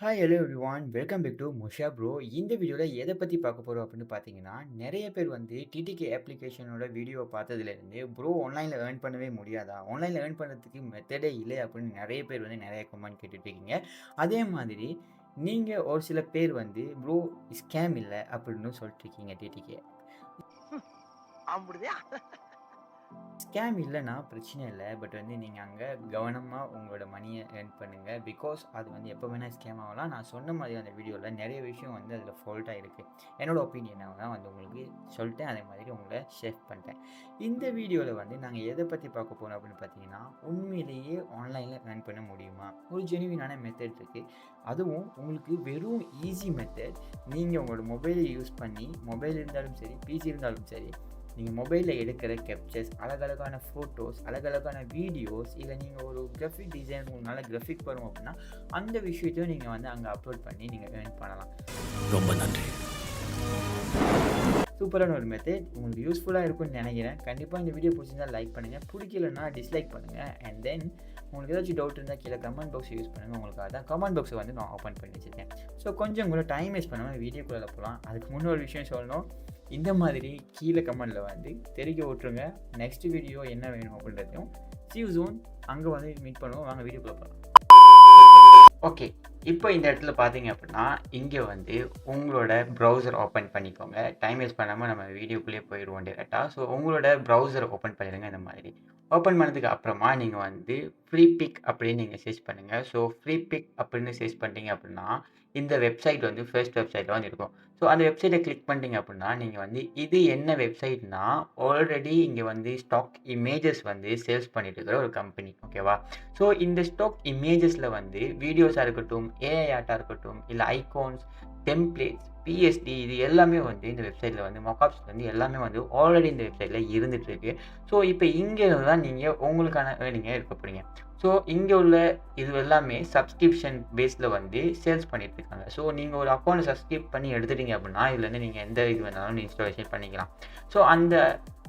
Hi hello everyone welcome back to முஷா bro இந்த வீடியோவில் எதை பற்றி பார்க்க போகிறோம் அப்படின்னு பார்த்தீங்கன்னா நிறைய பேர் வந்து டிடிகே அப்ளிகேஷனோட வீடியோ பார்த்ததுலேருந்து ப்ரோ ஆன்லைனில் ஏர்ன் பண்ணவே முடியாதா? ஆன்லைனில் ஏர்ன் பண்ணுறதுக்கு மெத்தடே இல்லை அப்படின்னு நிறைய பேர் வந்து நிறைய கமெண்ட் கேட்டுட்ருக்கீங்க அதே மாதிரி நீங்கள் ஒரு சில பேர் வந்து ப்ரோ ஸ்கேம் இல்லை அப்படின்னு சொல்லிட்டு இருக்கீங்க டிடிகே அப்படியா ஸ்கேம் இல்லைன்னா பிரச்சனை இல்லை. பட் வந்து நீங்கள் அங்கே கவனமாக உங்களோட மணியை ஏர்ன் பண்ணுங்கள் பிகாஸ் அது வந்து எப்போ வேணால் ஸ்கேம் ஆகலாம். நான் சொன்ன மாதிரி அந்த வீடியோவில் நிறைய விஷயம் வந்து அதில் ஃபால்ட்டாக இருக்குது என்னோடய ஒப்பீனியனாக தான் வந்து உங்களுக்கு சொல்லிட்டேன். அதே மாதிரி உங்களை ஷேர் பண்ணிட்டேன். இந்த வீடியோவில் வந்து நாங்கள் எதை பற்றி பார்க்க போகிறோம் அப்படின்னு பார்த்தீங்கன்னா உண்மையிலேயே ஆன்லைனில் ஏர்ன் பண்ண முடியுமா? ஒரு ஜெனுவினான மெத்தட் இருக்குது அதுவும் உங்களுக்கு வெறும் ஈஸி மெத்தட் நீங்கள் உங்களோட மொபைலை யூஸ் பண்ணி மொபைல் இருந்தாலும் சரி பிசி இருந்தாலும் சரி நீங்கள் மொபைலில் எடுக்கிற கேப்சர்ஸ் அழகழகான ஃபோட்டோஸ் அழகழகான வீடியோஸ் இல்லை நீங்கள் ஒரு கிராஃபிக் டிசைன் உங்களுக்கு நல்ல கிராஃபிக் வரும் அப்படின்னா அந்த விஷயத்தையும் நீங்கள் வந்து அங்கே அப்லோட் பண்ணி நீங்கள் ஏர்ன் பண்ணலாம். ரொம்ப நன்றி. சூப்பரான ஒரு மெத்தட் உங்களுக்கு யூஸ்ஃபுல்லாக இருக்கும்னு நினைக்கிறேன். கண்டிப்பாக இந்த வீடியோ பிடிச்சிருந்தா லைக் பண்ணுங்கள் பிடிக்கலன்னா டிஸ்லைக் பண்ணுங்கள் அண்ட் தென் உங்களுக்கு ஏதாச்சும் டவுட் இருந்தால் கீழே கமெண்ட் பாக்ஸ் யூஸ் பண்ணுங்கள் உங்களுக்கு அதான் கமெண்ட் பாக்ஸை வந்து நான் ஓப்பன் பண்ணி வச்சுருக்கேன். ஸோ கொஞ்சம் கூட டைம் வேஸ்ட் பண்ணாமல் வீடியோக்குள்ளே போகலாம். அதுக்கு முன்னே ஒரு விஷயம் சொல்லணும். இந்த மாதிரி கீழே கமெண்டில் வந்து தெரிவிக்க விட்ருங்க நெக்ஸ்ட் வீடியோ என்ன வேணும் அப்படின்றதையும் சிவ் ஜோன் அங்கே வந்து மீட் பண்ணுவோம். வாங்க வீடியோக்குள்ளே போகலாம். ஓகே இப்போ இந்த இடத்துல பார்த்தீங்க அப்படின்னா இங்கே வந்து உங்களோட ப்ரௌசர் ஓப்பன் பண்ணிக்கோங்க. டைம் வேஸ்ட் பண்ணாமல் நம்ம வீடியோக்குள்ளேயே போயிடுவோம் டேரெக்டாக ஸோ உங்களோட ப்ரௌசர் ஓப்பன் பண்ணிடுங்க இந்த மாதிரி. ஓப்பன் பண்ணதுக்கு அப்புறமா நீங்கள் வந்து ஃப்ரீ பிக் அப்படின்னு நீங்கள் சர்ச் பண்ணுங்கள் ஸோ ஃப்ரீ பிக் அப்படின்னு சர்ச் பண்ணிட்டீங்க அப்படின்னா இந்த வெப்சைட் வந்து ஃபர்ஸ்ட் வெப்சைட்டில் வந்து இருக்கும். ஸோ அந்த வெப்சைட்டை கிளிக் பண்ணிட்டீங்க அப்படின்னா நீங்கள் வந்து இது என்ன வெப்சைட்னா ஆல்ரெடி இங்கே வந்து ஸ்டாக் இமேஜஸ் வந்து சேல்ஸ் பண்ணிட்டு இருக்கிற ஒரு கம்பெனி ஓகேவா ஸோ இந்த ஸ்டாக் இமேஜஸில் வந்து வீடியோஸாக இருக்கட்டும் ஏஐ ஆட்டாக இருக்கட்டும் இல்லை ஐகோன்ஸ் டெம்ப்ளேட்ஸ் பிஎஸ்டி இது எல்லாமே வந்து இந்த வெப்சைட்டில் வந்து மொக்காப்ஸ் வந்து எல்லாமே வந்து ஆல்ரெடி இந்த வெப்சைட்டில் இருந்துகிட்ருக்கு ஸோ இப்போ இங்கே இருந்து தான் நீங்கள் உங்களுக்கான ஏர்னிங்காக இருக்க போகிறீங்க ஸோ இங்கே உள்ள இது எல்லாமே சப்ஸ்கிரிப்ஷன் பேஸில் வந்து சேல்ஸ் பண்ணிட்டு இருக்காங்க. ஸோ நீங்கள் ஒரு அக்கௌண்ட் சப்ஸ்கிரைப் பண்ணி எடுத்துட்டீங்க அப்படின்னா இதுலேருந்து நீங்கள் எந்த இது வேணாலும் இன்ஸ்டாலேஷன் பண்ணிக்கலாம். ஸோ அந்த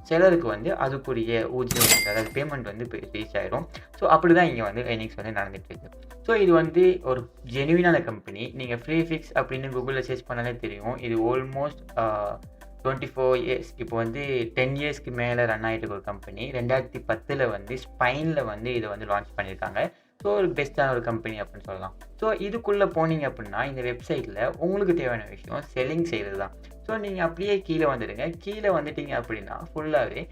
சிலருக்கு வந்து அதுக்குரிய ஊதியம் அதாவது பேமெண்ட் வந்து ரீச் ஆயிரும். ஸோ அப்படி தான் இங்கே வந்து ஏர்னிங்ஸ் வந்து நடந்துட்டு இருக்கு. ஸோ இது வந்து ஒரு ஜெனுவினான கம்பெனி நீங்கள் ஃப்ரீ ஃபிக்ஸ் அப்படின்னு கூகுளில் சர்ச் பண்ணாலே தெரியும். இது ஆல்மோஸ்ட் டுவெண்ட்டி ஃபோர் இயர்ஸ் இப்போ வந்து டென் இயர்ஸ்க்கு மேலே ரன் ஆகிட்டு இருக்க ஒரு கம்பெனி ரெண்டாயிரத்தி பத்தில் வந்து ஸ்பைனில் வந்து இதை வந்து லான்ச் பண்ணியிருக்காங்க. ஸோ ஒரு பெஸ்ட்டான ஒரு கம்பெனி அப்படின்னு சொல்லலாம். ஸோ இதுக்குள்ளே போனீங்க அப்படின்னா இந்த வெப்சைட்டில் உங்களுக்கு தேவையான விஷயம் செல்லிங் செய்கிறது தான். ஸோ நீங்கள் அப்படியே கீழே வந்துடுங்க. கீழே வந்துட்டீங்க அப்படின்னா ஃபுல்லாகவே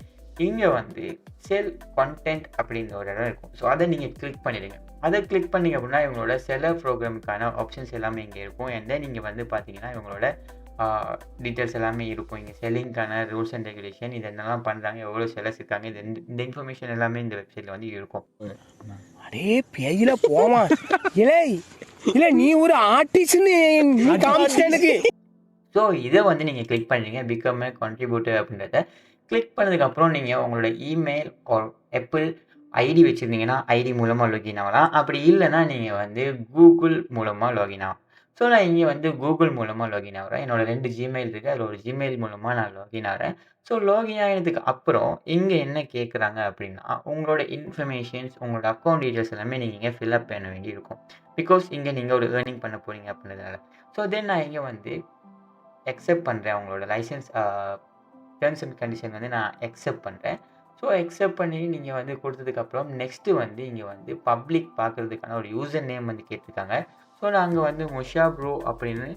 இங்கே வந்து செல் கண்டென்ட் அப்படின்ற ஒரு இடம் இருக்கும். ஸோ அதை நீங்கள் கிளிக் பண்ணிடுங்க. அதை கிளிக் பண்ணீங்க அப்படின்னா இவங்களோட செலர் ப்ரோக்ராமுக்கான ஆப்ஷன்ஸ் எல்லாமே இங்கே இருக்கும். அண்ட் தென் நீங்கள் வந்து பார்த்தீங்கன்னா இவங்களோட டீட்டெயில்ஸ் எல்லாமே இருக்கும். இங்கே செல்லிங்க்கான ரூல்ஸ் அண்ட் ரெகுலேஷன் இது என்னெல்லாம் பண்ணுறாங்க எவ்வளோ செலர்ஸ் இருக்காங்க இது இந்த- இந்த இன்ஃபர்மேஷன் எல்லாமே இந்த வெப்சைட்டில் வந்து இருக்கும். அடே பெயில போமா இலை இல்ல நீ ஒரு ஆர்டிஸ்ட்னு எனக்கு. ஸோ இதை வந்து நீங்கள் கிளிக் பண்ணுறீங்க பிகம் ஏ கான்ட்ரிபியூட்டர் அப்படின்றத கிளிக் பண்ணதுக்கப்புறம் நீங்கள் உங்களோட இமெயில் ஒரு ஆப்பிள் ஐடி வச்சுருந்தீங்கன்னா ஐடி மூலமாக லாகின் ஆகலாம். அப்படி இல்லைன்னா நீங்கள் வந்து கூகுள் மூலமாக லாகின் ஆகும் ஸோ நான் இங்கே வந்து கூகுள் மூலமாக லாகின் ஆகிறேன். என்னோட ரெண்டு ஜிமெயில் இருக்குது அதில் ஒரு ஜிமெயில் மூலமாக நான் லாகின் ஆகிறேன். ஸோ லாகின் ஆகினதுக்கு அப்புறம் இங்கே என்ன கேட்குறாங்க அப்படின்னா உங்களோட இன்ஃபர்மேஷன்ஸ் உங்களோட அக்கௌண்ட் டீட்டெயில்ஸ் எல்லாமே நீங்கள் இங்கே ஃபில்அப் பண்ண வேண்டியிருக்கும் பிகாஸ் இங்கே நீங்கள் ஒரு ஏர்னிங் பண்ண போகிறீங்க அப்படின்றதுனால. ஸோ தென் நான் இங்கே வந்து அக்செப்ட் பண்ணுறேன் உங்களோட லைசன்ஸ் டேர்ம்ஸ் அண்ட் கண்டிஷன் வந்து நான் அக்செப்ட் பண்ணுறேன் ஸோ எக்ஸப்ட் பண்ணி நீங்கள் வந்து கொடுத்ததுக்கப்புறம் நெக்ஸ்ட்டு வந்து இங்கே வந்து பப்ளிக் பார்க்குறதுக்கான ஒரு யூசர் நேம் வந்து கேட்டிருக்காங்க. ஸோ நான் அங்கே வந்து முஷா ப்ரோ அப்படின்னு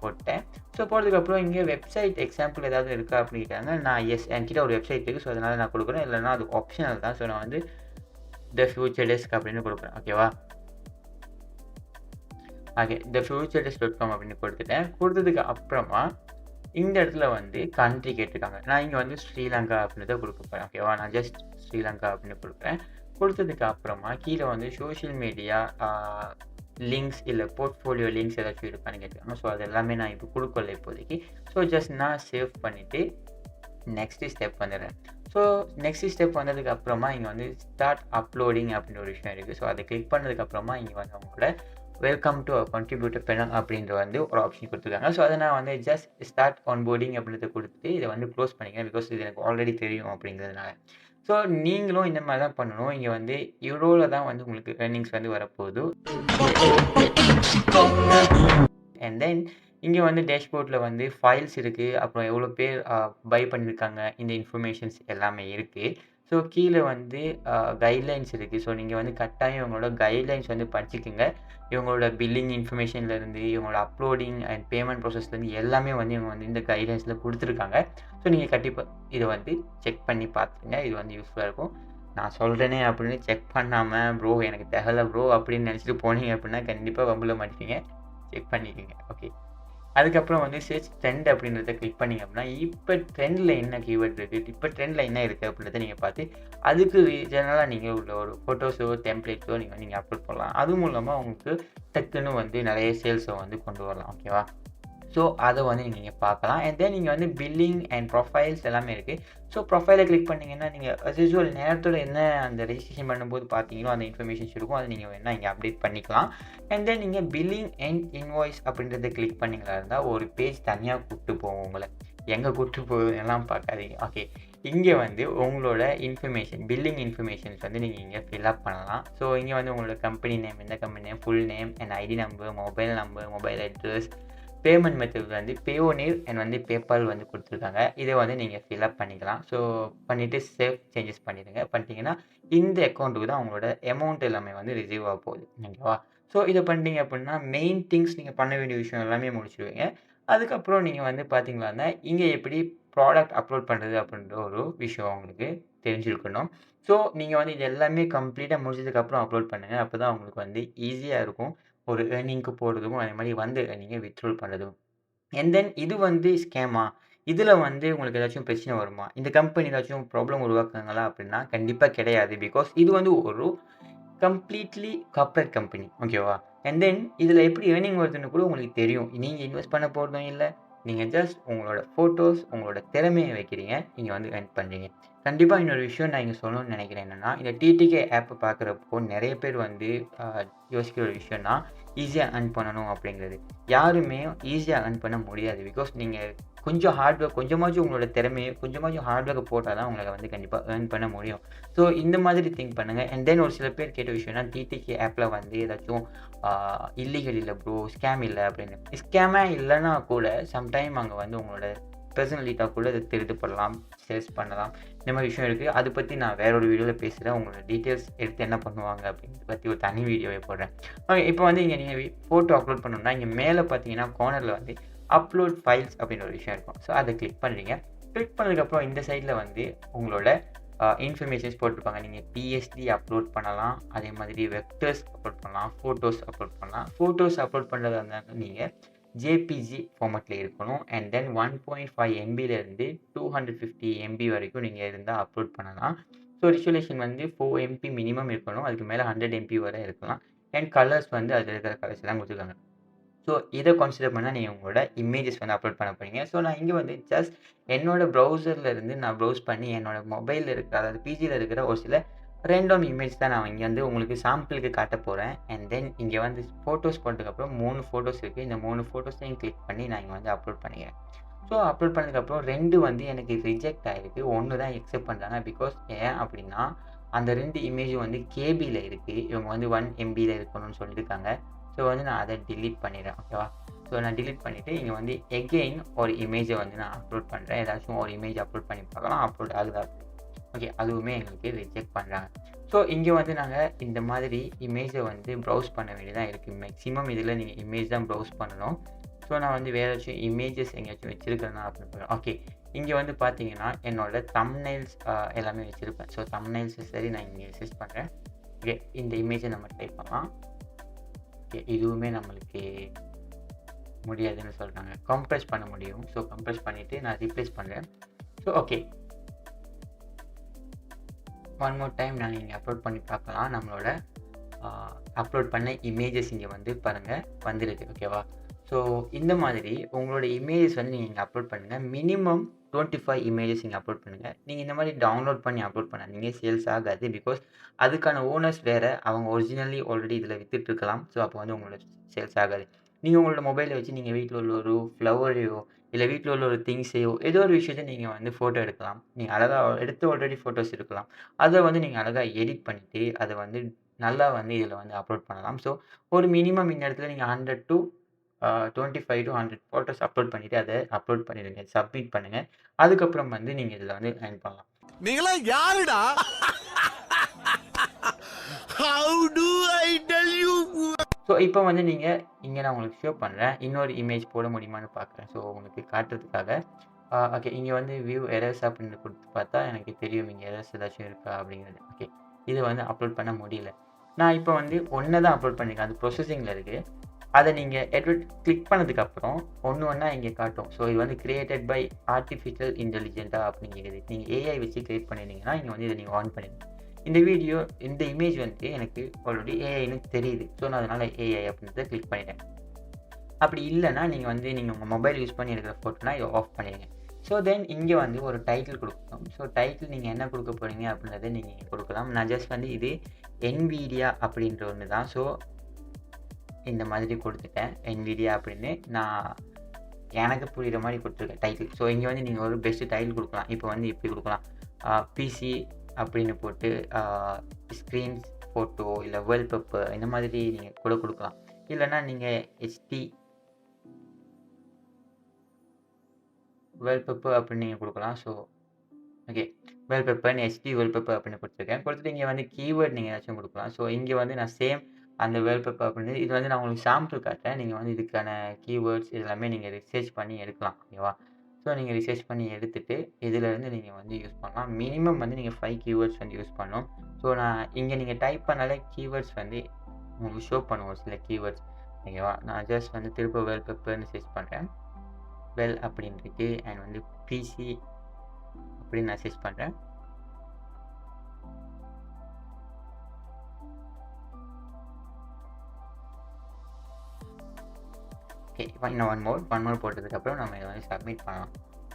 போட்டேன். ஸோ போட்டதுக்கப்புறம் இங்கே வெப்சைட் எக்ஸாம்பிள் ஏதாவது இருக்கா அப்படின்னு கேட்டாங்க. நான் எஸ் என்கிட்ட ஒரு வெப்சைட் இருக்குது ஸோ அதனால் நான் கொடுக்குறேன். இல்லைனா அது ஆப்ஷனல் தான். ஸோ நான் வந்து த ஃபியூச்சர் டெஸ்க் அப்படின்னு கொடுக்குறேன் ஓகேவா okay the future desk dot com அப்படின்னு கொடுத்துட்டேன். கொடுத்ததுக்கு அப்புறமா இந்த இடத்துல வந்து கண்ட்ரி கேட்டிருக்காங்க. நான் இங்கே வந்து ஸ்ரீலங்கா அப்படின்றத கொடுக்க போகிறேன் ஓகேவா நான் ஜஸ்ட் ஸ்ரீலங்கா அப்படின்னு கொடுப்பேன் கொடுத்ததுக்கு அப்புறமா கீழே வந்து சோஷியல் மீடியா லிங்க்ஸ் இல்லை போர்ட்ஃபோலியோ லிங்க்ஸ் ஏதாச்சும் இருக்கான்னு கேட்டிருக்காங்க. ஸோ அது எல்லாமே நான் இப்போ கொடுக்கல இப்போதைக்கு. ஸோ ஜஸ்ட் நான் சேவ் பண்ணிவிட்டு நெக்ஸ்ட் ஸ்டெப் வந்துடுறேன். ஸோ நெக்ஸ்ட் ஸ்டெப் வந்ததுக்கு அப்புறமா இங்கே வந்து ஸ்டார்ட் அப்லோடிங் அப்படின்ற ஒரு விஷயம் இருக்குது ஸோ அதை கிளிக் பண்ணதுக்கு அப்புறமா இங்கே வந்து அவங்களோட வெல்கம் டு கண்ட்ரிபியூட்டர் பேனல் அப்படின்ற வந்து ஒரு ஆப்ஷன் கொடுத்துருக்காங்க. ஸோ அதை நான் வந்து ஜஸ்ட் ஸ்டார்ட் ஆன் போர்டிங் அப்படின்றத கொடுத்துட்டு இதை வந்து க்ளோஸ் பண்ணிக்கிறேன் பிகாஸ் இது எனக்கு ஆல்ரெடி தெரியும் அப்படிங்கிறதுனால. ஸோ நீங்களும் இந்த மாதிரி தான் பண்ணணும். இங்கே வந்து யூரோவில் தான் வந்து உங்களுக்கு ஏர்னிங்ஸ் வந்து வரப்போகுது. அண்ட் தென் இங்கே வந்து டேஷ்போர்டில் வந்து ஃபைல்ஸ் இருக்குது அப்புறம் எவ்வளோ பேர் பை பண்ணியிருக்காங்க இந்த இன்ஃபர்மேஷன்ஸ் எல்லாமே இருக்குது ஸோ கீழே வந்து கைட்லைன்ஸ் இருக்குது ஸோ நீங்கள் வந்து கட்டாயம் உங்களோட கைட்லைன்ஸ் வந்து படிச்சுக்கோங்க. இவங்களோட பில்லிங் இன்ஃபர்மேஷன்லேருந்து இவங்களோட அப்லோடிங் அண்ட் பேமெண்ட் ப்ராசஸ்லேருந்து எல்லாமே வந்து இவங்க வந்து இந்த கைட்லைன்ஸில் கொடுத்துருக்காங்க. ஸோ நீங்கள் கண்டிப்பாக இதை வந்து செக் பண்ணி பார்த்துங்க இது வந்து யூஸ்ஃபுல்லாக இருக்கும். நான் சொல்கிறேனே அப்படின்னு செக் பண்ணாமல் ப்ரோ எனக்கு தேவையில்ல ப்ரோ அப்படின்னு நினச்சிட்டு போனீங்க அப்படின்னா கண்டிப்பாக வம்பில் மாட்டீங்க செக் பண்ணிக்கோங்க. ஓகே அதுக்கப்புறம் வந்து சர்ச் ட்ரெண்ட் அப்படின்றத கிளிக் பண்ணிங்க அப்படின்னா இப்போ ட்ரெண்டில் என்ன கீவேர்ட் இருக்குது இப்போ ட்ரெண்டில் என்ன இருக்குது அப்படின்றத நீங்கள் பார்த்து அதுக்கு ரீஜனலாக நீங்கள் உள்ள ஒரு ஃபோட்டோஸோ டெம்ப்ளேட்ஸோ நீங்கள் நீங்கள் அப்லோட் பண்ணலாம். அது மூலமாக உங்களுக்கு டக்குன்னு வந்து நிறைய சேல்ஸை வந்து கொண்டு வரலாம் ஓகேவா ஸோ அதை வந்து நீங்கள் பார்க்கலாம். அண்ட் தென் நீங்கள் வந்து பில்லிங் அண்ட் ப்ரொஃபைல்ஸ் எல்லாமே இருக்குது ஸோ ப்ரொஃபைலை கிளிக் பண்ணிங்கன்னா நீங்கள் as நேரத்தில் நேரத்தோட என்ன அந்த ரெஜிஸ்ட்ரேஷன் பண்ணும்போது பார்த்தீங்களோ அந்த இன்ஃபர்மேஷன்ஸ் இருக்கும் அதை நீங்கள் வேணால் இங்கே அப்டேட் பண்ணிக்கலாம். அண்ட் தென் நீங்கள் பில்லிங் அண்ட் இன்வாய்ஸ் அப்படின்றத கிளிக் பண்ணிங்களா இருந்தால் ஒரு பேஜ் தனியாக கூப்பிட்டு போவோம் உங்களை. எங்கே கூப்பிட்டு போகுது எல்லாம் பார்க்காதீங்க. ஓகே இங்கே வந்து உங்களோட இன்ஃபர்மேஷன் பில்லிங் இன்ஃபர்மேஷன்ஸ் வந்து நீங்கள் இங்கே ஃபில்அப் பண்ணலாம். ஸோ இங்கே வந்து உங்களோட கம்பெனி நேம் எந்த company name full name and ID number mobile number mobile address payment method வந்து பேயோனீர் அண்ட் வந்து பேபால் வந்து கொடுத்துருக்காங்க. இதை வந்து நீங்கள் ஃபில்அப் பண்ணிக்கலாம். ஸோ பண்ணிவிட்டு சேவ் சேஞ்சஸ் பண்ணிடுங்க. பண்ணிட்டீங்கன்னா இந்த அக்கௌண்ட்டுக்கு தான் உங்களோட அமௌண்ட் எல்லாமே வந்து ரிசீவ் ஆக போகுது. ஓகேவா? ஸோ இதை பண்ணிட்டீங்க அப்படின்னா மெயின் திங்ஸ் நீங்கள் பண்ண வேண்டிய விஷயம் எல்லாமே முடிச்சிடுவீங்க அதுக்கப்புறம் நீங்கள் வந்து பார்த்தீங்களான்னா இங்கே எப்படி ப்ராடக்ட் அப்லோட் பண்ணுறது அப்படின்ற ஒரு விஷயம் உங்களுக்கு தெரிஞ்சிருக்கணும். ஸோ நீங்கள் வந்து இது எல்லாமே கம்ப்ளீட்டாக முடிச்சதுக்கப்புறம் அப்லோட் பண்ணுங்கள் அப்போ தான் உங்களுக்கு வந்து ஈஸியாக இருக்கும். ஒரு ஏர்னிங்க்கு போடுறதும் அதே மாதிரி வந்து நீங்கள் வித்ட்ரோல் பண்ணுறதும் அண்ட் தென் இது வந்து ஸ்கேமா இதில் வந்து உங்களுக்கு ஏதாச்சும் பிரச்சனை வருமா? இந்த கம்பெனி ஏதாச்சும் ப்ராப்ளம் உருவாக்குங்களா அப்படின்னா கண்டிப்பாக கிடையாது. பிகாஸ் இது வந்து ஒரு கம்ப்ளீட்லி கார்ப்பரேட் கம்பெனி ஓகேவா அண்ட் தென் இதில் எப்படி ஏர்னிங் வருதுன்னு கூட உங்களுக்கு தெரியும். நீங்கள் இன்வெஸ்ட் பண்ண போகிறதும் இல்லை. நீங்கள் ஜஸ்ட் உங்களோட ஃபோட்டோஸ் உங்களோட திறமையை வைக்கிறீங்க. நீங்கள் வந்து earn பண்ணுறீங்க கண்டிப்பாக இன்னொரு விஷயம் நான் இங்கே சொல்லணும்னு நினைக்கிறேன் என்னென்னா இந்த டிடிகே ஆப்பை பார்க்குறப்போ நிறைய பேர் வந்து யோசிக்கிற ஒரு விஷயம்னா ஈஸியாக ஏர்ன் பண்ணணும் அப்படிங்கிறது. யாருமே ஈஸியாக ஏர்ன் பண்ண முடியாது. பிகாஸ் நீங்கள் கொஞ்சம் ஹார்ட் ஒர்க் கொஞ்சமாச்சும் உங்களோட திறமையை கொஞ்சமாச்சும் ஹார்ட் ஒர்க் போட்டால் தான் உங்களை வந்து கண்டிப்பாக ஏர்ன் பண்ண முடியும். ஸோ இந்த மாதிரி திங்க் பண்ணுங்கள் அண்ட் தென் ஒரு சில பேர் கேட்ட விஷயம்னா டிடிகே ஆப்பில் வந்து ஏதாச்சும் இல்லீகல் இல்லை ப்ரோ ஸ்கேம் இல்லை அப்படின்னு. ஸ்கேமே இல்லைன்னா கூட சம்டைம் அங்கே வந்து உங்களோட பர்சனல் டீட்டா கூட இதை திருட்டு பண்ணலாம் சேல்ஸ் பண்ணலாம். இந்த மாதிரி விஷயம் இருக்குது அதை பற்றி நான் வேற ஒரு வீடியோவில் பேசுகிறேன் உங்களோட டீட்டெயில்ஸ் எடுத்து என்ன பண்ணுவாங்க அப்படின்றத பற்றி ஒரு தனி வீடியோவே போடுறேன். ஓகே இப்போ வந்து இங்கே நீங்கள் ஃபோட்டோ அப்லோட் பண்ணணும்னா இங்கே மேலே பார்த்தீங்கன்னா கார்னரில் வந்து அப்லோட் ஃபைல்ஸ் அப்படின்ற ஒரு விஷயம் இருக்கும். ஸோ அதை கிளிக் பண்ணுறீங்க கிளிக் பண்ணதுக்கப்புறம் இந்த சைடில் வந்து உங்களோட இன்ஃபர்மேஷன்ஸ் போட்டிருப்பாங்க. நீங்கள் பிஎஸ்டி அப்லோட் பண்ணலாம். அதே மாதிரி வெக்டர்ஸ் அப்லோட் பண்ணலாம். ஃபோட்டோஸ் அப்லோட் பண்ணலாம். ஃபோட்டோஸ் அப்லோட் பண்ணுறதா இருந்தாலும் நீங்கள் ஜேபிஜி ஃபார்மேட்டில் இருக்கணும். And then one point five எம்பிலேருந்து two hundred fifty MB வரைக்கும் நீங்கள் இருந்தால் அப்லோட் பண்ணலாம். ஸோ ரிசுலேஷன் வந்து ஃபோர் எம்பி மினிமம் இருக்கணும். அதுக்கு மேலே ஹண்ட்ரட் எம்பி வரை இருக்கலாம். அண்ட் கலர்ஸ் வந்து அதில் இருக்கிற கலர்ஸ் தான் கொடுத்துருக்காங்க. ஸோ இதை கன்சிடர் பண்ணால் நீங்கள் உங்களோட இமேஜஸ் வந்து அப்லோட் பண்ண போகிறீங்க ஸோ நான் இங்கே வந்து ஜஸ்ட் என்னோடய ப்ரௌசரில் இருந்து நான் ப்ரௌஸ் பண்ணி என்னோடய மொபைலில் இருக்கிற அதாவது பிஜியில் இருக்கிற ஒரு சில ரேண்டம் இமேஜ் தான் நான் இங்கே வந்து உங்களுக்கு சாம்பிளுக்கு காட்ட போகிறேன் அண்ட் தென் இங்கே வந்து ஃபோட்டோஸ் போட்டதுக்கப்புறம் மூணு ஃபோட்டோஸ் இருக்குது இந்த மூணு ஃபோட்டோஸையும் கிளிக் பண்ணி நான் இங்கே வந்து அப்லோட் பண்ணிக்கிறேன். ஸோ அப்லோட் பண்ணதுக்கப்புறம் ரெண்டு வந்து எனக்கு ரிஜெக்ட் ஆகிருக்கு ஒன்று தான் எக்ஸெப்ட் பண்ணுறாங்க பிகாஸ் ஏன் அப்படின்னா அந்த ரெண்டு இமேஜும் வந்து கேபியில் இருக்குது இவங்க வந்து ஒன் எம்பியில் இருக்கணும்னு சொல்லியிருக்காங்க. ஸோ வந்து நான் அதை டிலீட் பண்ணிடுறேன். ஓகேவா ஸோ நான் டிலீட் பண்ணிவிட்டு இங்கே வந்து எகெயின் ஒரு இமேஜை வந்து நான் அப்லோட் பண்ணுறேன் ஏதாச்சும் ஒரு இமேஜ் அப்லோட் பண்ணி பார்க்கலாம். அப்லோட் ஆகுதா? ஓகே அதுவுமே எங்களுக்கு ரிஜெக்ட் பண்ணுறாங்க. ஸோ இங்கே வந்து நாங்கள் இந்த மாதிரி இமேஜை வந்து ப்ரௌஸ் பண்ண வேண்டியதாக இருக்குது மேக்ஸிமம் இதில் நீங்கள் இமேஜ் தான் ப்ரௌஸ் பண்ணணும். ஸோ நான் வந்து வேறு ஏதாச்சும் இமேஜஸ் எங்கேயாச்சும் வச்சுருக்கேன்னா அப்படின்னு ஓகே இங்கே வந்து பார்த்தீங்கன்னா என்னோட தம்னைல்ஸ் எல்லாமே வச்சுருப்பேன். ஸோ தம்னைல்ஸை சரி நான் இங்கே சர்ச் பண்ணுறேன் ஓகே இந்த இமேஜை நம்ம டைப் பண்ணலாம். ஓகே இதுவுமே நம்மளுக்கு முடியாதுன்னு சொல்கிறாங்க கம்ப்ரெஸ் பண்ண முடியும். ஸோ கம்ப்ரெஸ் பண்ணிவிட்டு நான் ரீப்ளேஸ் பண்ணுறேன் so okay one more time நாங்கள் இங்கே அப்லோட் பண்ணி பார்க்கலாம். நம்மளோட அப்லோட் பண்ண இமேஜஸ் இங்கே வந்து பாருங்கள் வந்துடுது ஓகேவா ஸோ இந்த மாதிரி உங்களோட இமேஜஸ் வந்து நீங்கள் இங்கே அப்லோட் பண்ணுங்கள் மினிமம் டுவெண்ட்டி ஃபைவ் இமேஜஸ் நீங்கள் அப்லோட் பண்ணுங்கள் நீங்கள் இந்த மாதிரி டவுன்லோட் பண்ணி அப்லோட் பண்ணாதீங்க. சேல்ஸ் ஆகாது பிகாஸ் அதுக்கான ஓனர்ஸ் வேறு அவங்க ஒரிஜினலி ஆல்ரெடி இதில் விற்றுட்ருக்கலாம் ஸோ அப்போ வந்து உங்களோட சேல்ஸ் ஆகாது. நீங்கள் உங்களோட மொபைலை வச்சு நீங்கள் வீட்டில் உள்ள ஒரு ஃப்ளவரையோ இல்லை வீட்டில் உள்ள ஒரு திங்ஸையோ ஏதோ ஒரு விஷயத்த நீங்கள் வந்து ஃபோட்டோ எடுக்கலாம். நீங்கள் அழகாக எடுத்து ஆல்ரெடி ஃபோட்டோஸ் இருக்கலாம் அதை வந்து நீங்கள் அழகாக எடிட் பண்ணிவிட்டு அதை வந்து நல்லா வந்து இதில் வந்து அப்லோட் பண்ணலாம். ஸோ ஒரு மினிமம் இந்த இடத்துல நீங்கள் hundred to twenty five to hundred photos upload பண்ணிவிட்டு அதை அப்லோட் பண்ணிடுங்க சப்மிட் பண்ணுங்கள் அதுக்கப்புறம் வந்து நீங்கள் இதில் வந்து earn பண்ணலாம். நீங்களாம் யாருடா how to I tell you so இப்போ வந்து நீங்கள் இங்கே நான் உங்களுக்கு ஷோ பண்ணுறேன் இன்னொரு இமேஜ் போட முடியுமான்னு பார்க்குறேன் ஸோ உங்களுக்கு காட்டுறதுக்காக. ஓகே இங்கே வந்து வியூ எரர்ஸ் அப்படின்னு கொடுத்து பார்த்தா எனக்கு தெரியும் இங்கே எரர்ஸ் ஏதாச்சும் இருக்கா அப்படிங்கிறது. ஓகே இதை வந்து அப்லோட் பண்ண முடியல. நான் இப்போ வந்து ஒன்று தான் அப்லோட் பண்ணியிருக்கேன் அது ப்ரொசஸிங்கில் இருக்குது அதை நீங்கள் எட்வர்ட் கிளிக் பண்ணதுக்கப்புறம் ஒன்று ஒன்றா இங்கே காட்டும். ஸோ இது வந்து கிரியேட்டட் பை ஆர்டிஃபிஷியல் இன்டெலிஜென்ட்டா அப்படிங்கிறது நீங்கள் ஏஐ வச்சு கிரியேட் பண்ணியிருந்தீங்கன்னா இங்கே வந்து இதை நீங்கள் ஆன் பண்ணிடுங்க இந்த வீடியோ இந்த இமேஜ் வந்து எனக்கு ஆல்ரெடி ஏஐன்னு தெரியுது. ஸோ நான் அதனால் ஏஐ அப்படின்றத கிளிக் பண்ணிட்டேன். அப்படி இல்லைன்னா நீங்கள் வந்து நீங்கள் உங்கள் மொபைல் யூஸ் பண்ணி எடுக்கிற ஃபோட்டோனா இதை ஆஃப் பண்ணிடுங்க. ஸோ தென் இங்கே வந்து ஒரு டைட்டில் கொடுக்கணும். ஸோ டைட்டில் நீங்கள் என்ன கொடுக்க போகிறீங்க அப்படின்றத நீங்கள் கொடுக்கலாம். நான் ஜஸ்ட் வந்து இது என்வீடியா அப்படின்ற ஒன்று தான். ஸோ இந்த மாதிரி கொடுத்துட்டேன். என்விடியா அப்படின்னு நான் எனக்கு புரிகிற மாதிரி கொடுத்துருக்கேன் டைட்டில் ஸோ இங்கே வந்து நீங்கள் ஒரு பெஸ்ட்டு டைட்டில் கொடுக்கலாம். இப்போ வந்து இப்படி கொடுக்கலாம். பிசி அப்படின்னு போட்டு ஸ்க்ரீன் ஃபோட்டோ இல்லை வேல் பேப்பர் இந்த மாதிரி நீங்கள் கூட கொடுக்கலாம். இல்லைன்னா நீங்கள் ஹெச்டி வேர்ல்ட் பேப்பர் அப்படின்னு நீங்கள் கொடுக்கலாம். ஸோ ஓகே வேர்ல்ட் பேப்பர்னு ஹெச்டி வேர்ல்ட் பேப்பர் அப்படின்னு கொடுத்துருக்கேன். கொடுத்துட்டு இங்கே வந்து கீவேர்ட் நீங்கள் ஏதாச்சும் கொடுக்கலாம். ஸோ இங்கே வந்து நான் சேம் அந்த வேர்ல்ட் பேப்பர் அப்படின்னு இது வந்து நான் உங்களுக்கு சாம்பிள் காட்டுறேன். நீங்கள் வந்து இதுக்கான கீவேர்ட்ஸ் எல்லாமே நீங்கள் ரிசர்ச் பண்ணி எடுக்கலாம். ஓகேவா ஸோ நீங்கள் ரிசர்ச் பண்ணி எடுத்துகிட்டு இதிலேருந்து நீங்கள் வந்து யூஸ் பண்ணலாம். மினிமம் வந்து நீங்கள் ஃபைவ் கீவேர்ட்ஸ் வந்து யூஸ் பண்ணணும். ஸோ நான் இங்கே நீங்கள் டைப் பண்ணாலே கீவேர்ட்ஸ் வந்து உங்களுக்கு ஷோ பண்ணுவோம் சில கீவேர்ட்ஸ் ஓகேவா நான் ஜஸ்ட் வந்து திருப்ப வெல் பேப்பர்னு சர்ச் பண்ணுறேன் வெல் அப்படின்னு இருக்கு அண்ட் வந்து பிசி அப்படின்னு நான் சர்ச் பண்ணுறேன் ஓகே இப்போ இன்னும் ஒன் மோர் ஒன் மோர் போட்டதுக்கப்புறம் நம்ம இதை வந்து சப்மிட் பண்ணலாம்.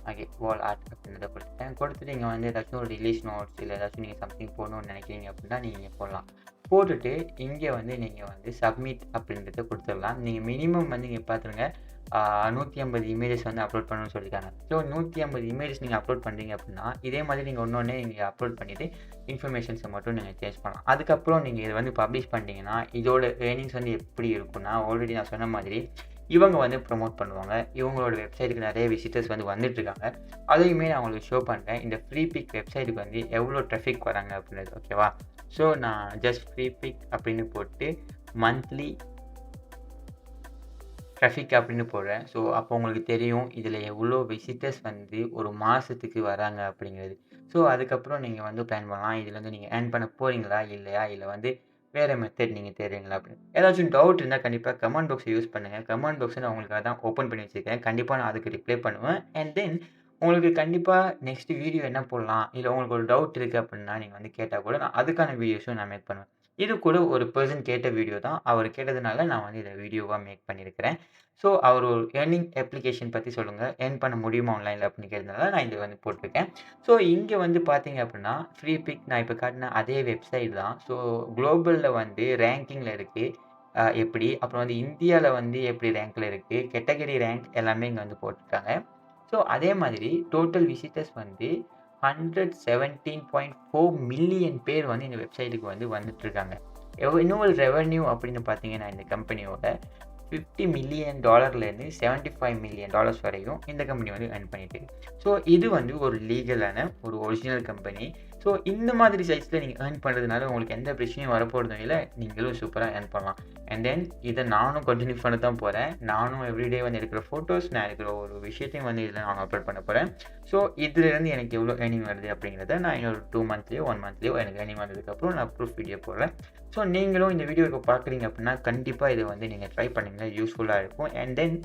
ஓகே வால் ஆர்ட் அப்படின்றத கொடுத்துட்டேன் கொடுத்துட்டு இங்கே வந்து ஏதாச்சும் ஒரு ரிலீஸ் நோட்ஸ் இல்லை ஏதாச்சும் நீங்கள் சம்திங் போடணும்னு நினைக்கிறீங்க அப்படின்னா நீங்கள் போடலாம். போட்டுட்டு இங்கே வந்து நீங்கள் வந்து சப்மிட் அப்படின்றத கொடுத்துடலாம். நீங்கள் மினிமம் வந்து இங்கே பார்த்துருங்க நூற்றி ஐம்பது இமேஜஸ் வந்து அப்லோட் பண்ணணும்னு சொல்லியிருக்காங்க. ஸோ நூற்றி ஐம்பது இமேஜஸ் நீங்கள் அப்லோட் பண்ணுறீங்க அப்படின்னா இதே மாதிரி நீங்கள் ஒன்று ஒன்றே நீங்கள் அப்லோட் பண்ணிவிட்டு இன்ஃபர்மேஷன்ஸை மட்டும் நீங்கள் சேஞ்ச் பண்ணலாம். அதுக்கப்புறம் நீங்கள் இதை வந்து பப்ளிஷ் பண்ணிட்டீங்கன்னா இதோட ஏர்னிங்ஸ் வந்து எப்படி இருக்குன்னா ஆல்ரெடி நான் சொன்ன மாதிரி இவங்க வந்து ப்ரொமோட் பண்ணுவாங்க. இவங்களோட வெப்சைட்டுக்கு நிறைய விசிட்டர்ஸ் வந்து வந்துட்டுருக்காங்க. அதையுமே நான் உங்களுக்கு ஷோ பண்ணுறேன் இந்த ஃப்ரீ பிக் வெப்சைட்டுக்கு வந்து எவ்வளோ ட்ராஃபிக் வராங்க அப்படின்றது ஓகேவா ஸோ நான் ஜஸ்ட் ஃப்ரீ பிக் அப்படின்னு போட்டு மந்த்லி ட்ராஃபிக் அப்படின்னு போடுறேன். ஸோ அப்போ உங்களுக்கு தெரியும் இதில் எவ்வளோ விசிட்டர்ஸ் வந்து ஒரு மாதத்துக்கு வராங்க அப்படிங்கிறது. ஸோ அதுக்கப்புறம் நீங்கள் வந்து பிளான் பண்ணலாம். இதில் வந்து நீங்கள் ஏர்ன் பண்ண போகிறீங்களா இல்லையா? இல்லை வந்து வேறு மெத்தட் நீங்கள் தேடுறீங்களா அப்படின்னு. ஏதாச்சும் டவுட் இருந்தால் கண்டிப்பாக கமெண்ட் பாக்ஸை யூஸ் பண்ணுங்கள் கமெண்ட் பாக்ஸை நான் உங்களுக்காக தான் ஓப்பன் பண்ணி வச்சுருக்கேன். கண்டிப்பாக நான் அதுக்கு ரிப்ளை பண்ணுவேன். அண்ட் தென் உங்களுக்கு கண்டிப்பாக நெக்ஸ்ட் வீடியோ என்ன போடலாம்? இல்லை உங்களுக்கு ஒரு டவுட் இருக்குது அப்படின்னா நீங்கள் வந்து கேட்டால் கூட நான் அதுக்கான வீடியோஸும் நான் மேக் பண்ணுவேன். இது கூட ஒரு பர்சன் கேட்ட வீடியோ தான். அவர் கேட்டதுனால நான் வந்து இதை வீடியோவாக மேக் பண்ணியிருக்கிறேன் ஸோ அவர் ஒரு ஏர்னிங் அப்ளிகேஷன் பற்றி சொல்லுங்கள் ஏர்ன் பண்ண முடியுமா ஆன்லைனில் அப்படின்னு கேட்டதுனால நான் இதை வந்து போட்டிருக்கேன். ஸோ இங்கே வந்து பார்த்தீங்க அப்படின்னா ஃப்ரீ பிக் நான் இப்போ காட்டின அதே வெப்சைட் தான். ஸோ குளோபலில் வந்து ரேங்கிங்கில் இருக்குது எப்படி? அப்புறம் வந்து இந்தியாவில் வந்து எப்படி ரேங்கில் இருக்குது கேட்டகரி ரேங்க் எல்லாமே இங்கே வந்து போட்டிருக்காங்க. ஸோ அதே மாதிரி டோட்டல் விசிட்டர்ஸ் வந்து hundred seventeen point four million பேர் வந்து இந்த வெப்சைட்டுக்கு வந்து வந்துட்டுருக்காங்க இன்னொரு ரெவன்யூ அப்படின்னு பார்த்தீங்கன்னா இந்த கம்பெனியோட ஃபிஃப்டி மில்லியன் டாலர்லேருந்து செவன்ட்டி ஃபைவ் மில்லியன் டாலர்ஸ் வரைக்கும் இந்த கம்பெனி வந்து ஏர்ன் பண்ணிட்டு ஸோ இது வந்து ஒரு லீகலான ஒரு ஒரிஜினல் கம்பெனி ஸோ இந்த மாதிரி சைஸில் நீங்கள் ஏர்ன் பண்ணுறதுனால உங்களுக்கு எந்த பிரச்சனையும் வரப்போகிறதும் இல்லை. நீங்களும் சூப்பராக ஏர்ன் பண்ணலாம். அண்ட் தென் இதை நானும் கண்டினியூ பண்ண தான் போகிறேன் நானும் எவ்ரிடே வந்து எடுக்கிற ஃபோட்டோஸ் நான் எடுக்கிற ஒரு விஷயத்தையும் வந்து இதில் நான் அப்லோட் பண்ண போகிறேன் ஸோ இதுலேருந்து எனக்கு எவ்வளோ ஏர்னிங் வருது அப்படிங்கிறத நான் இன்னொரு டூ மந்த்லேயோ ஒன் மந்த்லேயோ எனக்கு ஏர்னிங் வந்ததுக்கப்புறம் நான் ப்ரூஃப் வீடியோ போடுறேன். ஸோ நீங்களும் இந்த வீடியோ இப்போ பார்க்குறீங்க அப்படின்னா கண்டிப்பாக இதை வந்து நீங்கள் ட்ரை பண்ணிங்கன்னா யூஸ்ஃபுல்லாக இருக்கும். அண்ட் தென்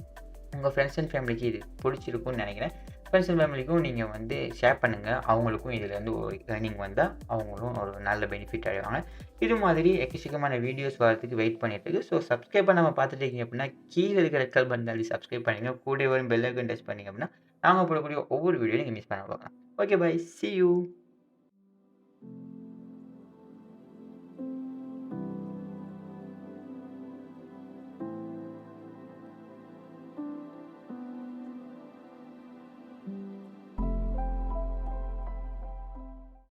உங்கள் ஃப்ரெண்ட்ஸ் அண்ட் ஃபேமிலிக்கு இது பிடிச்சிருக்கும்னு நினைக்கிறேன். ஃப்ரெண்ட்ஸ் அண்ட் ஃபேமிலிக்கும் நீங்கள் வந்து ஷேர் பண்ணுங்கள் அவங்களுக்கும் இதில் வந்து ஒரு ஏர்னிங் வந்தால் அவங்களும் ஒரு நல்ல பெனிஃபிட் அடைவாங்க. இது மாதிரி எக்கச்சக்கமான வீடியோஸ் வரதுக்கு வெயிட் பண்ணிட்டு இருக்கு. ஸோ சப்ஸ்கிரைப் பண்ணாமல் பார்த்துட்டு இருக்கீங்க அப்படின்னா கீழே இருக்கிற ரெட் கல் பந்தாலி சப்ஸ்கிரைப் பண்ணிங்க. கூட வரும் பெல்லைக்கன் டச் பண்ணிங்க அப்படின்னா நாங்கள் போடக்கூடிய ஒவ்வொரு வீடியோ நீங்கள் மிஸ் பண்ண பார்க்கலாம். Okay bye C you